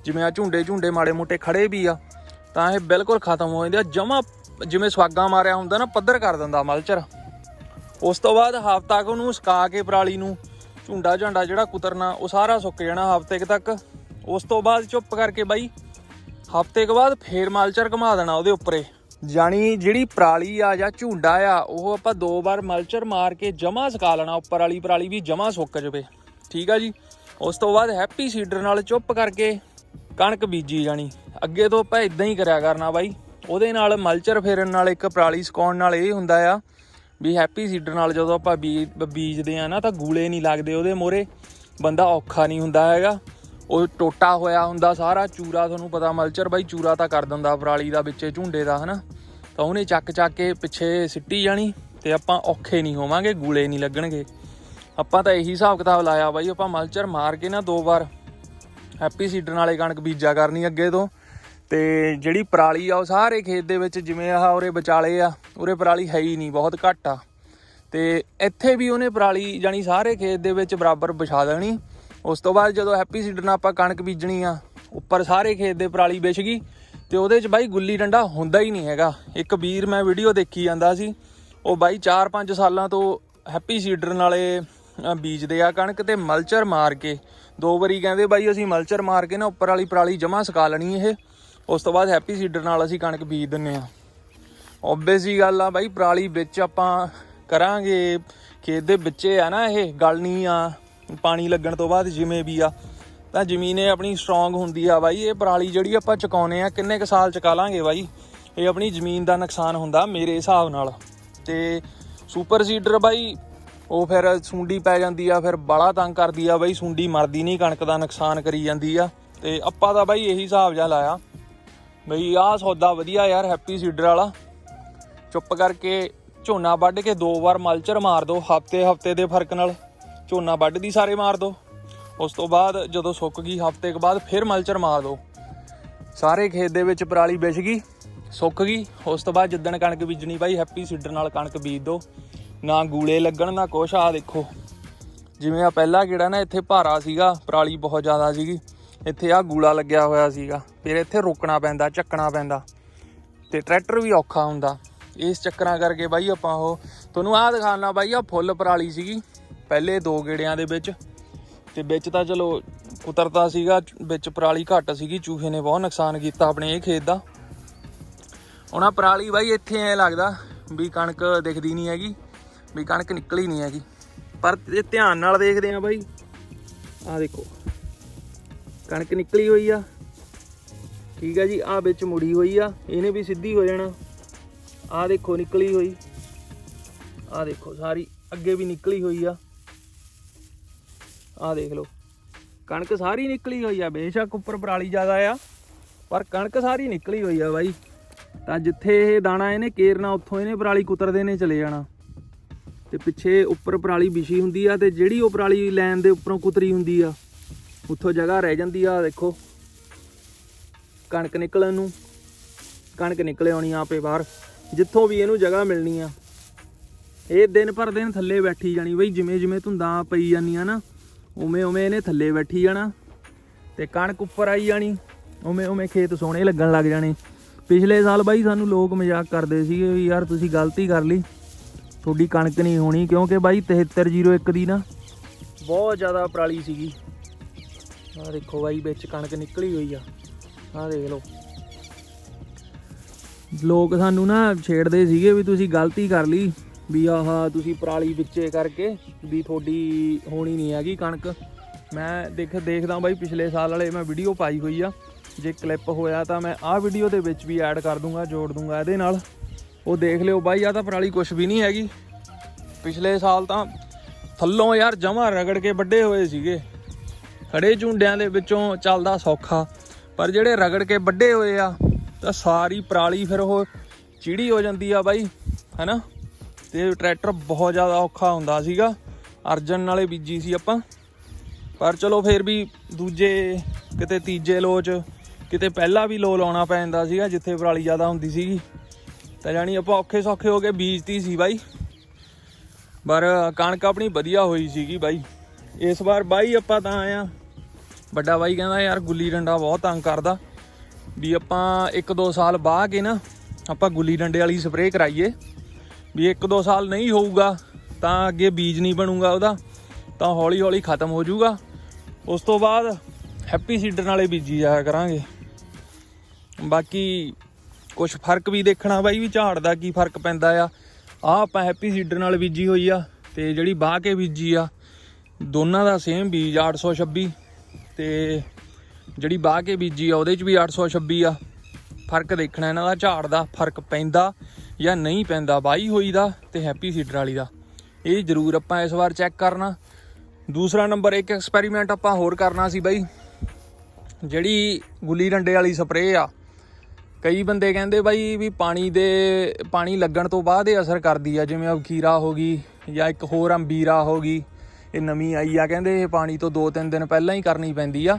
ਜਿਵੇਂ ਆ ਝੁੰਡੇ ਝੁੰਡੇ ਮਾੜੇ ਮੋਟੇ ਖੜੇ ਵੀ ਆ, ਤਾਂ ਇਹ ਬਿਲਕੁਲ ਖਤਮ ਹੋ ਜਾਂਦੇ ਆ। ਜਮਾ ਜਿਵੇਂ ਸਵਾਗਾ ਮਾਰਿਆ ਹੁੰਦਾ ਨਾ, ਪੱਧਰ ਕਰ ਦਿੰਦਾ ਮਲਚਰ। ਉਸ ਤੋਂ ਬਾਅਦ ਹਫ਼ਤਾ ਕੁ ਉਹਨੂੰ ਸੁਕਾ ਕੇ ਪਰਾਲੀ ਨੂੰ ਝੁੰਡਾ ਝੰਡਾ ਜਿਹੜਾ ਕੁਤਰਨਾ, ਉਹ ਸਾਰਾ ਸੁੱਕ ਜਾਣਾ ਹਫ਼ਤੇ ਕੁ ਤੱਕ। ਉਸ ਤੋਂ ਬਾਅਦ ਚੁੱਪ ਕਰਕੇ ਬਾਈ, ਹਫ਼ਤੇ ਕੁ ਬਾਅਦ ਫੇਰ ਮਲਚਰ ਘੁਮਾ ਦੇਣਾ ਉਹਦੇ ਉੱਪਰੇ। ਜਾਣੀ ਜਿਹੜੀ ਪਰਾਲੀ ਆ ਜਾਂ ਝੁੰਡਾ ਆ, ਉਹ ਆਪਾਂ ਦੋ ਵਾਰ ਮਲਚਰ ਮਾਰ ਕੇ ਜਮਾ ਸੁਕਾ ਲੈਣਾ, ਉੱਪਰ ਵਾਲੀ ਪਰਾਲੀ ਵੀ ਜਮਾ ਸੁੱਕ ਜਵੇ। ਠੀਕ ਆ ਜੀ? ਉਸ ਤੋਂ ਬਾਅਦ ਹੈਪੀ ਸੀਡਰ ਨਾਲ ਚੁੱਪ ਕਰਕੇ ਕਣਕ ਬੀਜੀ ਜਾਣੀ। ਅੱਗੇ ਤੋਂ ਆਪਾਂ ਇਦਾਂ ਹੀ ਕਰਿਆ ਕਰਨਾ ਬਾਈ। ਉਹਦੇ ਨਾਲ ਮਲਚਰ ਫੇਰਨ ਨਾਲ ਇੱਕ ਪਰਾਲੀ ਸੁਕਾਉਣ ਨਾਲ ਇਹ ਹੁੰਦਾ ਆ ਵੀ ਹੈਪੀ ਸੀਡਰ ਨਾਲ ਜਦੋਂ ਆਪਾਂ ਬੀਜ ਬੀਜਦੇ ਆ ਨਾ ਤਾਂ ਗੂਲੇ ਨਹੀਂ ਲੱਗਦੇ ਉਹਦੇ ਮੋਰੇ। ਬੰਦਾ ਔਖਾ ਨਹੀਂ ਹੁੰਦਾ ਹੈਗਾ। ਉਹ ਟੋਟਾ ਹੋਇਆ ਹੁੰਦਾ ਸਾਰਾ, ਚੂਰਾ ਤੁਹਾਨੂੰ ਪਤਾ ਮਲਚਰ ਬਾਈ, ਚੂਰਾ ਤਾਂ ਕਰ ਦਿੰਦਾ ਪਰਾਲੀ ਦਾ ਵਿੱਚੇ ਝੁੰਡੇ ਦਾ, ਹਨਾ। ਤਾਂ ਉਹਨੇ ਚੱਕ ਚੱਕ ਕੇ ਪਿੱਛੇ ਸਿੱਟੀ ਜਾਣੀ ਤੇ ਆਪਾਂ ਔਖੇ ਨਹੀਂ ਹੋਵਾਂਗੇ, ਗੂਲੇ ਨਹੀਂ ਲੱਗਣਗੇ। ਆਪਾਂ ਤਾਂ ਇਹੀ ਹਿਸਾਬ ਕਿਤਾਬ ਲਾਇਆ ਬਾਈ, ਆਪਾਂ ਮਲਚਰ ਮਾਰ ਕੇ ਨਾ ਦੋ ਵਾਰ ਹੈਪੀ ਸੀਡਰ ਨਾਲੇ ਕਣਕ ਬੀਜਾ ਕਰਨੀ ਅੱਗੇ ਤੋਂ। ਤੇ ਜਿਹੜੀ ਪਰਾਲੀ ਆ ਉਹ ਸਾਰੇ ਖੇਤ ਦੇ ਵਿੱਚ ਜਿਵੇਂ ਆਹ ਉਰੇ ਵਿਚਾਲੇ ਆ, ਉਰੇ ਪਰਾਲੀ ਹੈ ਹੀ ਨਹੀਂ, ਬਹੁਤ ਘੱਟ ਆ। ਤੇ ਇੱਥੇ ਵੀ ਉਹਨੇ ਪਰਾਲੀ ਜਾਨੀ ਸਾਰੇ ਖੇਤ ਦੇ ਵਿੱਚ ਬਰਾਬਰ ਵਿਛਾ ਦੇਣੀ। ਉਸ ਤੋਂ ਬਾਅਦ ਜਦੋਂ ਹੈਪੀ ਸੀਡਰ ਨਾਲ ਆਪਾਂ ਕਣਕ ਬੀਜਣੀ ਆ, ਉੱਪਰ ਸਾਰੇ ਖੇਤ ਦੇ ਪਰਾਲੀ ਵਿਛ ਗਈ ਤੇ ਉਹਦੇ 'ਚ ਬਾਈ ਗੁੱਲੀ ਡੰਡਾ ਹੁੰਦਾ ਹੀ ਨਹੀਂ ਹੈਗਾ। ਇੱਕ ਵੀਰ ਮੈਂ ਵੀਡੀਓ ਦੇਖੀ ਜਾਂਦਾ ਸੀ, ਉਹ ਬਾਈ 4-5 ਸਾਲਾਂ ਤੋਂ ਹੈਪੀ ਸੀਡਰ ਨਾਲੇ ਬੀਜਦੇ ਆ ਕਣਕ ਤੇ ਮਲਚਰ ਮਾਰ ਕੇ, ਦੋ ਵਾਰੀ ਕਹਿੰਦੇ ਬਾਈ ਅਸੀਂ ਮਲਚਰ ਮਾਰ ਕੇ ਨਾ ਉੱਪਰ ਵਾਲੀ ਪਰਾਲੀ ਜਮਾ ਸਕਾ ਲੈਣੀ ਇਹ। ਉਸ ਤੋਂ ਬਾਅਦ ਹੈਪੀ ਸੀਡਰ ਨਾਲ ਅਸੀਂ ਕਣਕ ਬੀਜ ਦਿੰਨੇ ਆ। ਓਬਵੀਅਸ ਹੀ ਗੱਲ ਆ ਬਾਈ, ਪਰਾਲੀ ਵਿੱਚ ਆਪਾਂ ਕਰਾਂਗੇ। ਖੇਤ ਦੇ ਵਿੱਚ ਆ ਨਾ ਇਹ, ਗਲਣੀ ਆ, ਪਾਣੀ ਲੱਗਣ ਤੋਂ ਬਾਅਦ ਜਿਵੇਂ ਵੀ ਆ, ਤਾਂ ਜ਼ਮੀਨ ਇਹ ਆਪਣੀ ਸਟਰੋਂਗ ਹੁੰਦੀ ਆ ਬਾਈ। ਇਹ ਪਰਾਲੀ ਜਿਹੜੀ ਆਪਾਂ ਚੁਕਾਉਨੇ ਆ, ਕਿੰਨੇ ਕ ਸਾਲ ਚਕਾ ਲਾਂਗੇ ਬਾਈ? ਇਹ ਆਪਣੀ ਜ਼ਮੀਨ ਦਾ ਨੁਕਸਾਨ ਹੁੰਦਾ ਮੇਰੇ ਹਿਸਾਬ ਨਾਲ। ਤੇ ਸੁਪਰ ਸੀਡਰ ਬਾਈ, ਉਹ ਫਿਰ ਸੁੰਡੀ ਪੈ ਜਾਂਦੀ ਆ, ਫਿਰ ਬਾਲਾ ਤੰਗ ਕਰਦੀ ਆ ਬਾਈ। ਸੁੰਡੀ ਮਰਦੀ ਨਹੀਂ ਕਣਕ ਦਾ ਨੁਕਸਾਨ ਕਰੀ ਜਾਂਦੀ ਆ। ਤੇ ਆਪਾਂ ਤਾਂ ਬਾਈ ਇਹੀ ਹਿਸਾਬ ਜਿਹਾ ਲਾਇਆ। ਬਈ ਆਹ ਸੌਦਾ ਵਧੀਆ ਯਾਰ ਹੈਪੀ ਸੀਡਰ ਵਾਲਾ। ਚੁੱਪ ਕਰਕੇ ਝੋਨਾ ਵੱਢ ਕੇ ਦੋ ਵਾਰ ਮਲਚਰ ਮਾਰ ਦੋ, ਹਫ਼ਤੇ ਹਫ਼ਤੇ ਦੇ ਫ਼ਰਕ ਨਾਲ। ਝੋਨਾ ਵੱਢ ਦੀ ਸਾਰੇ ਮਾਰ ਦੋ। ਉਸ ਤੋਂ ਬਾਅਦ ਜਦੋਂ ਸੁੱਕ ਗਈ, ਹਫ਼ਤੇ ਕੁ ਬਾਅਦ ਫਿਰ ਮਲਚਰ ਮਾਰ ਦੋ। ਸਾਰੇ ਖੇਤ ਦੇ ਵਿੱਚ ਪਰਾਲੀ ਵਿਛ ਗਈ, ਸੁੱਕ ਗਈ। ਉਸ ਤੋਂ ਬਾਅਦ ਜਿੱਦਣ ਕਣਕ ਬੀਜਣੀ ਬਾਈ ਹੈਪੀ ਸੀਡਰ ਨਾਲ ਕਣਕ ਬੀਜ ਦੋ। ਨਾ ਗੂਲੇ ਲੱਗਣ, ਨਾ ਕੁਛ। ਆ ਦੇਖੋ, ਜਿਵੇਂ ਆ ਪਹਿਲਾ ਕਿਹੜਾ ਨਾ, ਇੱਥੇ ਭਾਰਾ ਸੀਗਾ, ਪਰਾਲੀ ਬਹੁਤ ਜ਼ਿਆਦਾ ਸੀਗੀ। ਇੱਥੇ ਆ ਗੂਲਾ ਲੱਗਿਆ ਹੋਇਆ ਸੀਗਾ। ਫਿਰ ਇੱਥੇ ਰੋਕਣਾ ਪੈਂਦਾ, ਚੱਕਣਾ ਪੈਂਦਾ। ਤੇ ਟਰੈਕਟਰ ਵੀ ਔਖਾ ਹੁੰਦਾ। ਇਸ ਚੱਕਰਾਂ ਕਰਕੇ ਬਾਈ ਆਪਾਂ ਉਹ, ਤੁਹਾਨੂੰ ਆਹ ਦਿਖਾਣਾ ਬਾਈ ਆ ਫੁੱਲ ਪਰਾਲੀ ਸੀਗੀ। ਪਹਿਲੇ ਦੋ ਗੇੜਿਆਂ ਦੇ ਵਿੱਚ। ਤੇ ਵਿੱਚ ਤਾਂ ਚਲੋ ਕੁਤਰਤਾ ਸੀਗਾ, ਵਿੱਚ ਪਰਾਲੀ ਘੱਟ ਸੀਗੀ, ਚੂਹੇ ਨੇ ਬਹੁਤ ਨੁਕਸਾਨ ਕੀਤਾ ਆਪਣੇ ਇਹ ਖੇਤ ਦਾ। ਹੁਣ ਆ ਪਰਾਲੀ ਬਾਈ ਇੱਥੇ ਐ ਲੱਗਦਾ ਵੀ ਕਣਕ ਦਿਖਦੀ ਨਹੀਂ ਹੈਗੀ, ਵੀ ਕਣਕ ਨਿਕਲੀ ਨਹੀਂ ਹੈਗੀ। ਪਰ ਇਹ ਧਿਆਨ ਨਾਲ ਦੇਖਦੇ ਆ ਬਾਈ। ਆ ਦੇਖੋ। ਕਣਕ ਨਿਕਲੀ ਹੋਈ ਆ। ਠੀਕ ਆ ਜੀ ਆ ਵਿੱਚ ਮੁੜੀ ਹੋਈ ਆ। ਇਹਨੇ ਵੀ ਸਿੱਧੀ ਹੋ ਜਾਣਾ। ਆ ਦੇਖੋ, ਨਿਕਲੀ ਹੋਈ। ਆ ਦੇਖੋ, ਸਾਰੀ ਅੱਗੇ ਵੀ ਨਿਕਲੀ ਹੋਈ ਆ। ਆ ਦੇਖ ਲਓ। ਕਣਕ ਸਾਰੀ ਨਿਕਲੀ ਹੋਈ ਆ। ਬੇਸ਼ੱਕ ਉੱਪਰ ਪਰਾਲੀ ਜ਼ਿਆਦਾ ਆ, ਪਰ ਕਣਕ ਸਾਰੀ ਨਿਕਲੀ ਹੋਈ ਆ ਬਾਈ। ਤਾਂ ਜਿੱਥੇ ਇਹ ਦਾਣਾ ਇਹਨੇ ਕੇਰਨਾ, ਉੱਥੋਂ ਇਹਨੇ ਪਰਾਲੀ ਕੁਤਰਦੇ ਨੇ ਚਲੇ ਜਾਣਾ। ਤੇ ਪਿੱਛੇ ਉੱਪਰ ਪਰਾਲੀ ਵਿਛੀ ਹੁੰਦੀ ਆ ਤੇ ਜਿਹੜੀ ਉਹ ਪਰਾਲੀ ਲੈਣ ਦੇ ਉੱਪਰੋਂ ਕੁਤਰੀ ਹੁੰਦੀ ਆ। ਉੱਥੋਂ ਜਗ੍ਹਾ ਰਹਿ ਜਾਂਦੀ ਆ, ਦੇਖੋ। ਕਣਕ ਨਿਕਲਣ ਨੂੰ, ਕਣਕ ਨਿਕਲੇ ਆਉਣੀ ਆਪੇ ਬਾਹਰ। ਜਿੱਥੋਂ ਵੀ ਇਹਨੂੰ ਜਗ੍ਹਾ ਮਿਲਣੀ ਆ, ਇਹ ਦਿਨ ਪਰ ਦਿਨ ਥੱਲੇ ਬੈਠੀ ਜਾਣੀ। ਬਈ ਜਿਵੇਂ ਜਿਵੇਂ ਧੁੰਦਾਂ ਪਈ ਜਾਂਦੀਆਂ ਨਾ, ਉਵੇਂ ਉਵੇਂ ਇਹਨੇ ਥੱਲੇ ਬੈਠੀ ਜਾਣਾ। ਤੇ ਕਣਕ ਉੱਪਰ ਆਈ ਜਾਣੀ, ਉਵੇਂ ਉਵੇਂ ਖੇਤ ਸੋਹਣੇ ਲੱਗਣ ਲੱਗ ਜਾਣੇ। ਪਿਛਲੇ ਸਾਲ ਬਾਈ ਸਾਨੂੰ ਲੋਕ ਮਜ਼ਾਕ ਕਰਦੇ ਸੀਗੇ ਵੀ ਯਾਰ ਤੁਸੀਂ ਗਲਤੀ ਕਰ ਲਈ। ਤੁਹਾਡੀ ਕਣਕ ਨਹੀਂ ਹੋਣੀ ਕਿਉਂਕਿ ਬਾਈ 7301 ਦੀ ਨਾ ਬਹੁਤ ਜ਼ਿਆਦਾ ਪਰਾਲੀ ਸੀਗੀ। ਆਹ ਦੇਖੋ ਬਾਈ, ਵਿੱਚ ਕਣਕ ਨਿਕਲੀ ਹੋਈ ਆ। ਆਹ ਦੇਖ ਲਓ। ਲੋਕ ਸਾਨੂੰ ਨਾ ਛੇੜਦੇ ਸੀਗੇ ਵੀ ਤੁਸੀਂ ਗਲਤੀ ਕਰ ਲਈ, ਵੀ ਆਹ ਤੁਸੀਂ ਪਰਾਲੀ ਵਿੱਚੇ ਕਰਕੇ ਵੀ ਤੁਹਾਡੀ ਹੋਣੀ ਨਹੀਂ ਹੈਗੀ ਕਣਕ। ਮੈਂ ਦੇਖ, ਦੇਖਦਾ ਬਾਈ, ਪਿਛਲੇ ਸਾਲ ਵਾਲੇ ਮੈਂ ਵੀਡੀਓ ਪਾਈ ਹੋਈ ਆ। ਜੇ ਕਲਿੱਪ ਹੋਇਆ ਤਾਂ ਮੈਂ ਆਹ ਵੀਡੀਓ ਦੇ ਵਿੱਚ ਵੀ ਐਡ ਕਰ ਦੂੰਗਾ, ਜੋੜ ਦੂੰਗਾ ਇਹਦੇ ਨਾਲ। ਉਹ ਦੇਖ ਲਿਓ ਬਾਈ ਆ ਤਾਂ ਪਰਾਲੀ ਕੁਝ ਵੀ ਨਹੀਂ ਹੈਗੀ। ਪਿਛਲੇ ਸਾਲ ਤਾਂ ਥੱਲੋਂ ਯਾਰ ਜਮਾ ਰਗੜ ਕੇ ਵੱਡੇ ਹੋਏ ਸੀਗੇ। ਖੜੇ ਝੁੰਡਿਆਂ ਦੇ ਵਿੱਚੋਂ ਚੱਲਦਾ ਸੌਖਾ। ਪਰ ਜਿਹੜੇ ਰਗੜ ਕੇ ਵੱਡੇ ਹੋਏ ਆ, ਤਾਂ ਸਾਰੀ ਪਰਾਲੀ ਫਿਰ ਉਹ ਚੀੜੀ ਹੋ ਜਾਂਦੀ ਆ ਬਾਈ, ਹੈਨਾ? ਤੇ ਟਰੈਕਟਰ ਬਹੁਤ ਜ਼ਿਆਦਾ ਔਖਾ ਹੁੰਦਾ ਸੀਗਾ। ਅਰਜਨ ਨਾਲੇ ਬੀਜੀ ਸੀ ਆਪਾਂ। ਪਰ ਚਲੋ ਫਿਰ ਵੀ ਦੂਜੇ, ਕਿਤੇ ਤੀਜੇ ਲੋ ਚ ਕਿਤੇ ਪਹਿਲਾਂ ਵੀ ਲੋ ਲਾਉਣਾ ਪੈ ਜਾਂਦਾ ਸੀਗਾ, ਜਿੱਥੇ ਪਰਾਲੀ ਜ਼ਿਆਦਾ ਹੁੰਦੀ ਸੀਗੀ। ਤਾਂ ਜਾਣੀ ਆਪਾਂ ਔਖੇ ਸੌਖੇ ਹੋ ਕੇ ਬੀਜਤੀ ਸੀ ਬਾਈ। ਪਰ ਕਣਕ ਆਪਣੀ ਵਧੀਆ ਹੋਈ ਸੀਗੀ ਬਾਈ। ਇਸ ਵਾਰ ਬਾਈ ਆਪਾਂ ਤਾਂ ਆਇਆ ਵੱਡਾ ਬਾਈ ਕਹਿੰਦਾ, ਯਾਰ ਗੁੱਲੀ ਡੰਡਾ ਬਹੁਤ ਤੰਗ ਕਰਦਾ ਵੀ ਆਪਾਂ 1-2 ਸਾਲ ਬਾਅਦ ਕੇ ਨਾ ਆਪਾਂ ਗੁੱਲੀ ਡੰਡੇ ਵਾਲੀ ਸਪਰੇਅ ਕਰਾਈਏ ਵੀ 1-2 ਸਾਲ ਨਹੀਂ ਹੋਊਗਾ ਤਾਂ ਅੱਗੇ ਬੀਜ ਨਹੀਂ ਬਣੂਗਾ ਉਹਦਾ, ਤਾਂ ਹੌਲੀ ਹੌਲੀ ਖਤਮ ਹੋ ਜਾਊਗਾ। ਉਸ ਤੋਂ ਬਾਅਦ ਹੈਪੀ ਸੀਡਰ ਨਾਲੇ ਬੀਜੀ ਜਾਇਆ ਕਰਾਂਗੇ। ਬਾਕੀ ਕੁਝ ਫ਼ਰਕ ਵੀ ਦੇਖਣਾ ਬਾਈ ਵੀ ਝਾੜ ਦਾ ਕੀ ਫ਼ਰਕ ਪੈਂਦਾ ਆ। ਆ ਆਪਾਂ ਹੈਪੀ ਸੀਡਰ ਨਾਲ ਬੀਜੀ ਹੋਈ ਆ ਤੇ ਜਿਹੜੀ ਬਾਹ ਕੇ ਬੀਜੀ ਆ, ਦੋਨਾਂ ਦਾ ਸੇਮ ਬੀਜ 826 ਤੇ ਜਿਹੜੀ ਬਾਹ ਕੇ ਬੀਜੀ ਆ, ਉਹਦੇ ਚ ਵੀ 826 ਆ। ਫ਼ਰਕ ਦੇਖਣਾ ਇਹਨਾਂ ਦਾ, ਝਾੜ ਦਾ ਫ਼ਰਕ ਪੈਂਦਾ ਜਾਂ ਨਹੀਂ ਪੈਂਦਾ, ਬਾਈ ਹੋਈ ਦਾ ਤੇ ਹੈਪੀ ਸੀਡਰ ਵਾਲੀ ਦਾ। ਇਹ ਜ਼ਰੂਰ ਆਪਾਂ ਇਸ ਵਾਰ ਚੈੱਕ ਕਰਨਾ। ਦੂਸਰਾ ਨੰਬਰ, ਇੱਕ ਐਕਸਪੈਰੀਮੈਂਟ ਆਪਾਂ ਹੋਰ ਕਰਨਾ ਸੀ ਬਾਈ। ਜਿਹੜੀ ਗੁੱਲੀ ਡੰਡੇ ਵਾਲੀ ਸਪਰੇਅ ਆ, ਕਈ ਬੰਦੇ ਕਹਿੰਦੇ ਬਾਈ ਵੀ ਪਾਣੀ ਦੇ, ਪਾਣੀ ਲੱਗਣ ਤੋਂ ਬਾਅਦ ਇਹ ਅਸਰ ਕਰਦੀ ਆ, ਜਿਵੇਂ ਅਬਖੀਰਾ ਹੋ ਗਈ ਜਾਂ ਇੱਕ ਹੋਰ ਅੰਬੀਰਾ ਹੋ ਗਈ। ਇਹ ਨਵੀਂ ਆਈ ਆ, ਕਹਿੰਦੇ ਇਹ ਪਾਣੀ ਤੋਂ 2-3 ਦਿਨ ਪਹਿਲਾਂ ਹੀ ਕਰਨੀ ਪੈਂਦੀ ਆ।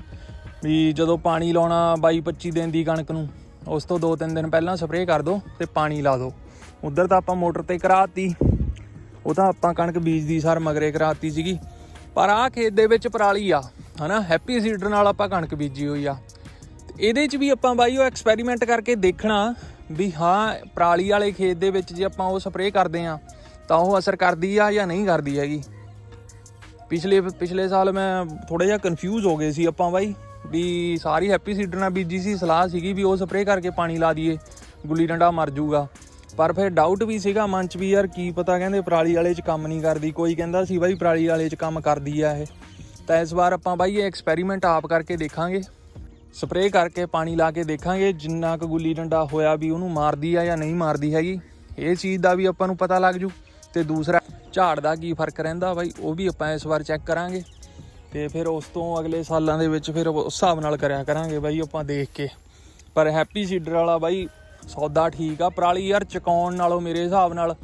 ਵੀ ਜਦੋਂ ਪਾਣੀ ਲਾਉਣਾ 22-25 ਦਿਨ ਦੀ ਕਣਕ ਨੂੰ, ਉਸ ਤੋਂ 2-3 ਦਿਨ ਪਹਿਲਾਂ ਸਪਰੇਅ ਕਰ ਦਿਓ ਤੇ ਪਾਣੀ ਲਾ ਦਿਓ ਉਧਰ ਤਾਂ ਆਪਾਂ ਮੋਟਰ ਤੇ ਕਰਾਤੀ, ਉਹ ਤਾਂ ਆਪਾਂ ਕਣਕ ਬੀਜਦੀ ਸਰ ਮਗਰੇ ਕਰਾਤੀ ਸੀਗੀ। ਪਰ ਆਹ ਖੇਤ ਦੇ ਵਿੱਚ ਪਰਾਲੀ ਆ, ਹਨਾ, ਹੈਪੀ ਸੀਡਰ ਨਾਲ ਆਪਾਂ ਕਣਕ ਬੀਜੀ ਹੋਈ ਆ। ਤੇ ਇਹਦੇ 'ਚ ਵੀ ਆਪਾਂ ਬਾਈ ਉਹ ਐਕਸਪੈਰੀਮੈਂਟ ਕਰਕੇ ਦੇਖਣਾ ਵੀ ਹਾਂ, ਪਰਾਲੀ ਵਾਲੇ ਖੇਤ ਦੇ ਵਿੱਚ ਜੇ ਆਪਾਂ ਉਹ ਸਪਰੇਅ ਕਰਦੇ ਆ, ਤਾਂ ਉਹ ਅਸਰ ਕਰਦੀ ਆ ਜਾਂ ਨਹੀਂ ਕਰਦੀ ਹੈਗੀ। ਪਿਛਲੇ ਪਿਛਲੇ ਸਾਲ ਮੈਂ ਥੋੜਾ ਜਿਹਾ ਕਨਫਿਊਜ਼ ਹੋ ਗਏ ਸੀ ਆਪਾਂ ਬਾਈ, ਵੀ ਸਾਰੀ ਹੈਪੀ ਸੀਡਰ ਨਾਲ ਬੀਜੀ ਸੀ, ਸਲਾਹ ਸੀਗੀ ਵੀ ਉਹ ਸਪਰੇਅ ਕਰਕੇ ਪਾਣੀ ਲਾ ਦਈਏ, ਗੁੱਲੀ ਡੰਡਾ ਮਰ ਜਾਊਗਾ। ਪਰ ਫਿਰ ਡਾਊਟ ਵੀ ਸੀਗਾ ਮਨ ਚ ਵੀ ਯਾਰ ਕੀ ਪਤਾ ਕਹਿੰਦੇ ਪਰਾਲੀ ਵਾਲੇ ਚ ਕੰਮ ਨਹੀਂ ਕਰਦੀ, ਕੋਈ ਕਹਿੰਦਾ ਸੀ ਬਾਈ ਪਰਾਲੀ ਵਾਲੇ ਚ ਕੰਮ ਕਰਦੀ ਆ ਇਹ। ਤਾਂ ਇਸ ਵਾਰ ਆਪਾਂ ਬਾਈ ਇਹ ਐਕਸਪੈਰੀਮੈਂਟ ਆਪ ਕਰਕੇ ਦੇਖਾਂਗੇ। ਸਪਰੇਅ ਕਰਕੇ ਪਾਣੀ ਲਾ ਕੇ ਦੇਖਾਂਗੇ, ਜਿੰਨਾ ਕੁ ਗੁੱਲੀ ਡੰਡਾ ਹੋਇਆ ਵੀ ਉਹਨੂੰ ਮਾਰਦੀ ਆ ਜਾਂ ਨਹੀਂ ਮਾਰਦੀ ਹੈਗੀ। ਇਹ ਚੀਜ਼ ਦਾ ਵੀ ਆਪਾਂ ਨੂੰ ਪਤਾ ਲੱਗ ਜੂ। ਤੇ ਦੂਸਰਾ ਝਾੜ ਦਾ ਕੀ ਫ਼ਰਕ ਰਹਿੰਦਾ ਬਾਈ, ਉਹ ਵੀ ਆਪਾਂ ਇਸ ਵਾਰ ਚੈੱਕ ਕਰਾਂਗੇ। ਤੇ ਫਿਰ ਉਸ ਤੋਂ ਅਗਲੇ ਸਾਲਾਂ ਦੇ ਵਿੱਚ ਫਿਰ ਉਸ ਹਿਸਾਬ ਨਾਲ ਕਰਿਆ ਕਰਾਂਗੇ ਬਾਈ ਆਪਾਂ ਦੇਖ ਕੇ। ਪਰ ਹੈਪੀ ਸੀਡਰ ਵਾਲਾ ਬਾਈ, ਸੌਦਾ ਠੀਕ ਆ, ਪਰਾਲੀ ਯਾਰ ਚਕਾਉਣ ਨਾਲੋਂ ਮੇਰੇ ਹਿਸਾਬ ਨਾਲ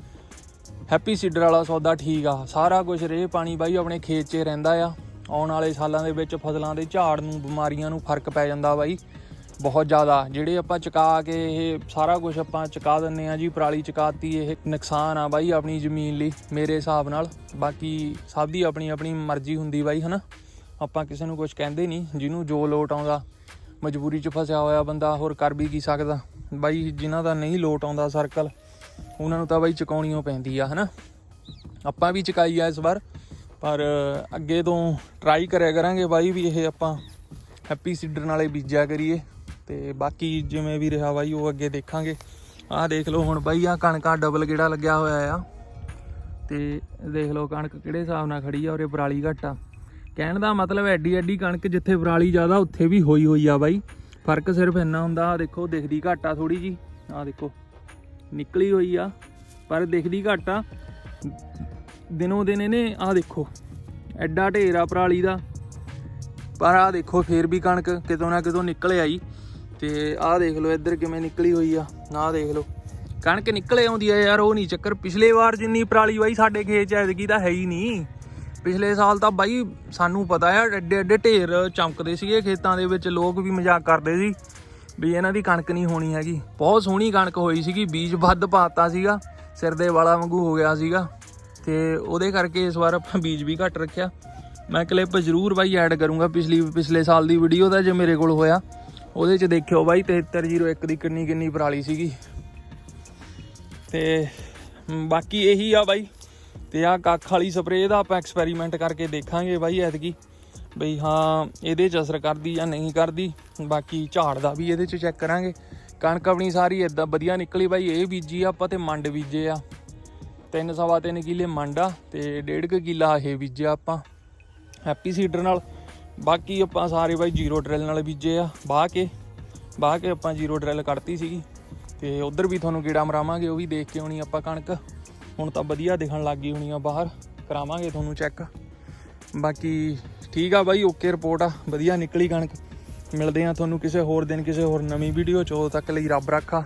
ਹੈਪੀ ਸੀਡਰ ਵਾਲਾ ਸੌਦਾ ਠੀਕ ਆ। ਸਾਰਾ ਕੁਝ ਰੇਹ ਪਾਣੀ ਬਾਈ ਆਪਣੇ ਖੇਤ 'ਚ ਰਹਿੰਦਾ ਆ। ਆਉਣ ਵਾਲੇ ਸਾਲਾਂ ਦੇ ਵਿੱਚ ਫਸਲਾਂ ਦੇ ਝਾੜ ਨੂੰ, ਬਿਮਾਰੀਆਂ ਨੂੰ ਫ਼ਰਕ ਪੈ ਜਾਂਦਾ ਬਾਈ। ਬਹੁਤ ਜ਼ਿਆਦਾ। ਜਿਹੜੇ ਆਪਾਂ ਚੁਕਾ ਕੇ ਇਹ ਸਾਰਾ ਕੁਝ ਆਪਾਂ ਚੁਕਾ ਦਿੰਨੇ ਆ ਜੀ, ਪਰਾਲੀ ਚੁਕਾਤੀ, ਇਹ ਨੁਕਸਾਨ ਆ ਬਾਈ ਆਪਣੀ ਜ਼ਮੀਨ ਲਈ, ਮੇਰੇ ਹਿਸਾਬ ਨਾਲ। ਬਾਕੀ ਸਭ ਦੀ ਆਪਣੀ ਆਪਣੀ ਮਰਜ਼ੀ ਹੁੰਦੀ ਬਾਈ, ਹਨਾ? ਆਪਾਂ ਕਿਸੇ ਨੂੰ ਕੁਝ ਕਹਿੰਦੇ ਨਹੀਂ, ਜਿਹਨੂੰ ਜੋ ਲੋਟ ਆਉਂਦਾ। ਮਜਬੂਰੀ 'ਚ ਫਸਿਆ ਹੋਇਆ ਬੰਦਾ, ਹੋਰ ਕਰ ਵੀ ਕੀ ਸਕਦਾ? ਬਾਈ ਜਿਨ੍ਹਾਂ ਦਾ ਨਹੀਂ ਲੋਟ ਆਉਂਦਾ ਸਰਕਲ ਉਹਨਾਂ ਨੂੰ ਤਾਂ ਬਾਈ ਚਕਾਉਣੀਓ ਪੈਂਦੀ ਆ, ਹਨਾ? ਆਪਾਂ ਵੀ ਚੁਕਾਈ ਆ ਇਸ ਵਾਰ, ਪਰ ਅੱਗੇ ਤੋਂ ਟਰਾਈ ਕਰਿਆ ਕਰਾਂਗੇ ਬਾਈ ਵੀ ਇਹ ਆਪਾਂ ਹੈਪੀ ਸੀਡਰ ਨਾਲੇ ਬੀਜਿਆ ਕਰੀਏ। ਤੇ ਬਾਕੀ ਜਿਵੇਂ ਵੀ ਰਿਹਾ ਬਾਈ, ਉਹ ਅੱਗੇ ਦੇਖਾਂਗੇ। ਆਹ ਦੇਖ ਲਓ ਹੁਣ ਬਾਈ ਆ ਕਣਕਾਂ ਡਬਲ ਗੇੜਾ ਲੱਗਿਆ ਹੋਇਆ ਆ। ਤੇ ਦੇਖ ਲਓ ਕਣਕ ਕਿਹੜੇ ਹਿਸਾਬ ਨਾਲ ਖੜੀ ਆ ਔਰੇ ਪਰਾਲੀ ਘੱਟ ਆ। ਕਹਿਣ ਦਾ ਮਤਲਬ ਐਡੀ ਐਡੀ ਕਣਕ ਜਿੱਥੇ ਪਰਾਲੀ ਜ਼ਿਆਦਾ, ਉੱਥੇ ਵੀ ਹੋਈ ਹੋਈ ਆ ਬਾਈ। ਫ਼ਰਕ ਸਿਰਫ ਇੰਨਾ ਹੁੰਦਾ ਆ ਦੇਖੋ, ਦਿਖਦੀ ਘੱਟ ਆ ਥੋੜੀ ਜੀ ਆ ਦੇਖੋ, ਨਿਕਲੀ ਹੋਈ ਆ, ਪਰ ਦਿਖਦੀ ਘੱਟ ਆ। ਦਿਨੋਂ ਦਿਨ ਇਹਨੇ ਆ ਦੇਖੋ, ਐਡਾ ਢੇਰ ਆ ਪਰਾਲੀ ਦਾ। ਪਰ ਆ ਦੇਖੋ, ਫੇਰ ਵੀ ਕਣਕ ਕਿਤੋਂ ਨਾ ਕਿਤੋਂ ਨਿਕਲ ਆਈ। ਤੇ ਆਹ ਦੇਖ ਲਓ, ਇੱਧਰ ਕਿਵੇਂ ਨਿਕਲੀ ਹੋਈ ਆ। ਆਹ ਦੇਖ ਲਓ। ਕਣਕ ਨਿਕਲੇ ਆਉਂਦੀ ਆ ਯਾਰ, ਉਹ ਨਹੀਂ ਚੱਕਰ। ਪਿਛਲੇ ਵਾਰ ਜਿੰਨੀ ਪਰਾਲੀ ਬਾਈ ਸਾਡੇ ਖੇਤ ਚ ਐਤਕੀ ਤਾਂ ਹੈ ਹੀ ਨਹੀਂ। ਪਿਛਲੇ ਸਾਲ ਤਾਂ ਬਾਈ ਸਾਨੂੰ ਪਤਾ ਆ, ਐਡੇ ਐਡੇ ਢੇਰ ਚਮਕਦੇ ਸੀਗੇ ਖੇਤਾਂ ਦੇ ਵਿੱਚ, ਲੋਕ ਵੀ ਮਜ਼ਾਕ ਕਰਦੇ ਸੀ ਵੀ ਇਹਨਾਂ ਦੀ ਕਣਕ ਨਹੀਂ ਹੋਣੀ ਹੈਗੀ। ਬਹੁਤ ਸੋਹਣੀ ਕਣਕ ਹੋਈ ਸੀਗੀ, ਬੀਜ ਵੱਧ ਪਾਤਾ ਸੀਗਾ, ਸਿਰ ਦੇ ਵਾਲਾ ਵਾਂਗੂ ਹੋ ਗਿਆ ਸੀਗਾ ਤੇ ਉਹਦੇ ਕਰਕੇ ਇਸ ਵਾਰ ਆਪਾਂ ਬੀਜ ਵੀ ਘੱਟ ਰੱਖਿਆ। ਮੈਂ ਕਲਿੱਪ ਜ਼ਰੂਰ ਬਾਈ ਐਡ ਕਰੂੰਗਾ ਪਿਛਲੀ, ਪਿਛਲੇ ਸਾਲ ਦੀ ਵੀਡੀਓ ਦਾ ਜੇ ਮੇਰੇ ਕੋਲ ਹੋਇਆ। ਉਹਦੇ 'ਚ ਦੇਖਿਓ ਬਾਈ 7301 ਦੀ ਕਿੰਨੀ ਕਿੰਨੀ ਪਰਾਲੀ ਸੀਗੀ। ਤੇ ਬਾਕੀ ਇਹੀ ਆ ਬਾਈ। ਤੇ ਆ ਕੱਖ ਵਾਲੀ ਸਪਰੇਅ ਦਾ ਆਪਾਂ ਐਕਸਪੈਰੀਮੈਂਟ ਕਰਕੇ ਦੇਖਾਂਗੇ ਬਾਈ ਐਤਕੀ। ਬਈ ਹਾਂ, ਇਹਦੇ 'ਚ ਅਸਰ ਕਰਦੀ ਜਾਂ ਨਹੀਂ ਕਰਦੀ। ਬਾਕੀ ਝਾੜ ਦਾ ਵੀ ਇਹਦੇ 'ਚ ਚੈੱਕ ਕਰਾਂਗੇ। ਕਣਕ ਆਪਣੀ ਸਾਰੀ ਇਦਾਂ ਵਧੀਆ ਨਿਕਲੀ ਬਾਈ, ਇਹ ਬੀਜੀ ਆਪਾਂ ਤੇ ਮੰਡ ਬੀਜੇ ਆ। ਤਿੰਨ ਸਵਾ ਤਿੰਨ ਕਿੱਲੇ ਮੰਡ ਆ, ਤੇ ਡੇਢ ਕੁ ਕਿੱਲਾ ਇਹ ਬੀਜਿਆ ਆਪਾਂ। ਹੈਪੀ ਸੀਡਰ ਨਾਲ। ਬਾਕੀ ਆਪਾਂ ਸਾਰੇ ਬਾਈ ਜ਼ੀਰੋ ਡਰਿਲ ਨਾਲ ਬੀਜੇ ਆ, ਬਾਹ ਕੇ ਬਾਹ ਕੇ ਆਪਾਂ ਜ਼ੀਰੋ ਡਰਿਲ ਕੱਢਤੀ ਸੀਗੀ। ਤੇ ਉਧਰ ਵੀ ਤੁਹਾਨੂੰ ਕੀੜਾ ਮਰਾਵਾਂਗੇ, ਉਹ ਵੀ ਦੇਖ ਕੇ ਆਉਣੀ ਆਪਾਂ ਕਣਕ। ਹੁਣ ਤਾਂ ਵਧੀਆ ਦਿਖਣ ਲੱਗ ਗਈ ਹੋਣੀ ਆ ਬਾਹਰ, ਕਰਾਵਾਂਗੇ ਤੁਹਾਨੂੰ ਚੈੱਕ ਬਾਕੀ ਠੀਕ ਆ ਬਾਈ ਓਕੇ ਰਿਪੋਰਟ ਆ, ਵਧੀਆ ਨਿਕਲੀ ਕਣਕ। ਮਿਲਦੇ ਆ ਤੁਹਾਨੂੰ ਕਿਸੇ ਹੋਰ ਦਿਨ, ਕਿਸੇ ਹੋਰ ਨਵੀਂ ਵੀਡੀਓ ਚ, ਉਦੋਂ ਤੱਕ ਲਈ ਰੱਬ ਰੱਖਾ।